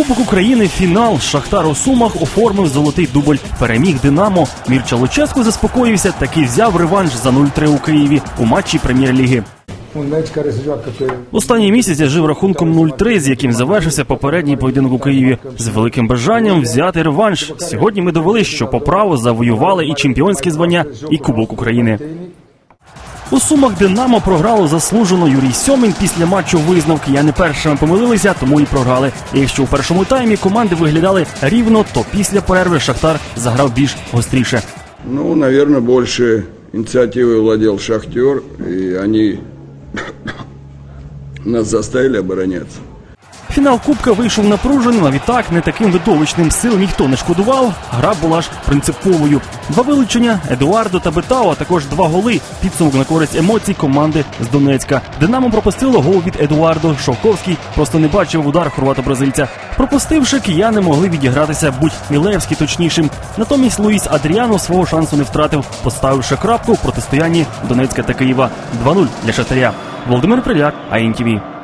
Кубок України фінал. Шахтар у Сумах оформив золотий дубль. Переміг Динамо. Мірча Луческу заспокоївся, таки взяв реванш за 0-3 у Києві у матчі прем'єр-ліги. Останній місяць я жив рахунком 0-3, з яким завершився попередній поєдинок у Києві, з великим бажанням взяти реванш. Сьогодні ми довели, що по праву завоювали і чемпіонське звання, і Кубок України. У сумах Динамо програло заслужено Юрій Сьомін. Після матчу визнав кияни першими помилилися, тому і програли. І якщо у першому таймі команди виглядали рівно, то після перерви Шахтар заграв більш гостріше. Ну, наверное, больше инициативой владел Шахтер, и они нас заставили обороняться. Фінал Кубка вийшов напруженим, а відтак не таким видовищним сил ніхто не шкодував. Гра була ж принциповою. Два вилучення Едуардо та Бетау, а також два голи. Підсумок на користь емоцій команди з Донецька. Динамо пропустило гол від Едуардо. Шовковський просто не бачив удар хорвата-бразильця. Пропустивши, кияни могли відігратися будь Мілевський точнішим. Натомість Луїс Адріано свого шансу не втратив, поставивши крапку в протистоянні Донецька та Києва 2-0 для Шахтаря. Володимир Приляк, АІНТВ.